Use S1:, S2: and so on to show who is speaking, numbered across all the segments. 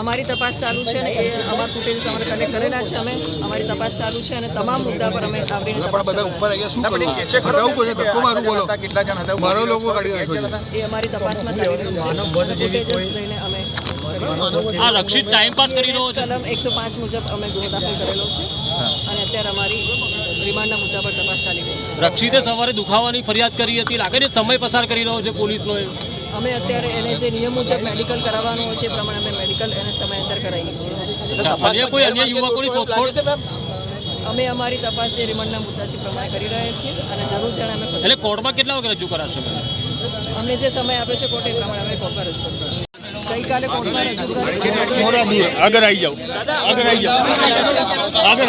S1: અમારી તપાસ ચાલુ છે અને એ અમારા ફૂટેજ અમારે કલેક્ટ કરેલા છે. અમે અમારી તપાસ ચાલુ છે અને તમામ મુદ્દા પર અમે આવરીને તપાસ
S2: બધા ઉપર અહીંયા શું કરવું બોલો.
S3: કેટલા જણ હતા
S2: મારો લોકો કાઢી નાખ્યો.
S1: એ અમારી તપાસમાં ચાલી રહ્યું છે. અને ફૂટેજીસ લઈને અમે
S4: આ રક્ષિત ટાઈમ પાસ કરી રહ્યો છે.
S1: કલમ એકસો પાંચ મુજબ અમે ગુનો દાખલ કરેલો છે. અને અત્યારે અમારી રિમાન્ડના મુદ્દા પર તપાસ ચાલી રહી છે.
S4: રક્ષિતે સવારે દુખાવાની ફરિયાદ કરી હતી. લાગે છે સમય પસાર કરી રહ્યો છે પોલીસનો એ.
S1: અમે અત્યારે એને જે નિયમ મુજબ મેડિકલ કરાવવાનું હોય છે એ પ્રમાણે અમે મેડિકલ એને સમય અંદર કરાવીએ છીએ.
S4: અચ્છા અન્ય કોઈ અન્ય યુવકોની શોધખોળ?
S1: અમે અમારી તપાસ જે રિમાન્ડના મુદ્દા છે પ્રમાણે કરી રહ્યા છીએ અને જરૂર જણાય અમે
S4: એટલે કોર્ટમાં કેટલા વખત રજૂ કરાશે?
S1: અમને જે સમય આપે છે કોર્ટ એ પ્રમાણે અમે કોર્ટમાં રજૂ કરીશું ગઈકાલે કોર્ટમાં રજૂ કરી
S2: આગળ આવી જાઓ. આગળ આવી જાઓ. આગળ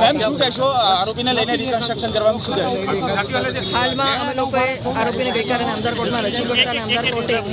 S3: મેમ શું કહેશો? આરોપીને લઈને રિકન્સ્ટ્રક્શન કરવામાં શું કહેશો?
S1: હાલમાં અમે લોકોએ આરોપીને ગઈકાલે નામદાર કોર્ટમાં રજૂ કરતા નામદાર કોર્ટે એક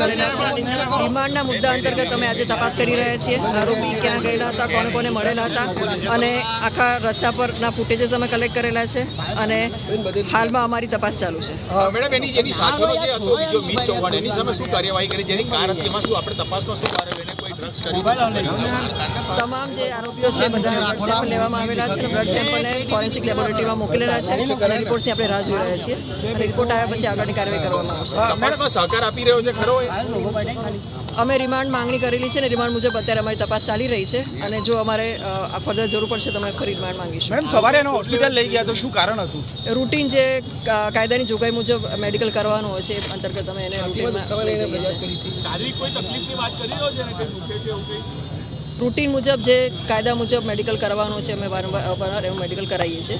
S1: કરેલા છે રિમાન્ડના મુદ્દા અંતર્ગત અમે આજે તપાસ કરી રહ્યા છીએ. આરોપી ક્યાં ગયેલા હતા કોને કોને મળેલા હતા અને આખા રસ્તા પરના ફૂટેજીસ અમે કલેક્ટ કરેલા છે અને હાલમાં અમારી તપાસ ચાલુ છે.
S5: મેડમ એની જેની સાથેનો જે હતો બીજો મીત ચૌહાણ એની સામે શું કાર્યવાહી કરી? જેની કાર હતી એમાં શું આપણે તપાસમાં શું કાર્યવાહી? એને કોઈ ડ્રગ્સ કરી
S1: તમામ જે આરોપીઓ છે બધા બ્લડ સેમ્પલ લેવામાં આવેલા છે અને બ્લડ સેમ્પલને ફોરેન્સિક લેબોરેટરીમાં મોકલેલા છે. અને રિપોર્ટની આપણે રાહ જોઈ રહ્યા છીએ અને રિપોર્ટ આવ્યા પછી આગળની કાર્યવાહી કરવામાં આવશે.
S5: સહકાર આપી રહ્યો છે? ખરો
S1: અમે રિમાન્ડ માંગણી કરેલી છે અને રિમાન્ડ મુજબ અત્યારે અમારી તપાસ ચાલી રહી છે અને જો અમારે ફર્ધર જરૂર પડશે તો અમે ફરી રિમાન્ડ માંગીશું.
S3: મેડમ સવારે એને હોસ્પિટલ લઈ ગયા તો શું કારણ હતું?
S1: રૂટીન જે કાયદાની જોગવાઈ મુજબ મેડિકલ કરવાનું હોય છે અંતર્ગત અમે એને રૂટીનમાં લઈ જઈએ છીએ રૂટીન મુજબ જે કાયદા મુજબ મેડિકલ કરવાનું છે અમે વારંવાર એવું મેડિકલ કરાવીએ છીએ.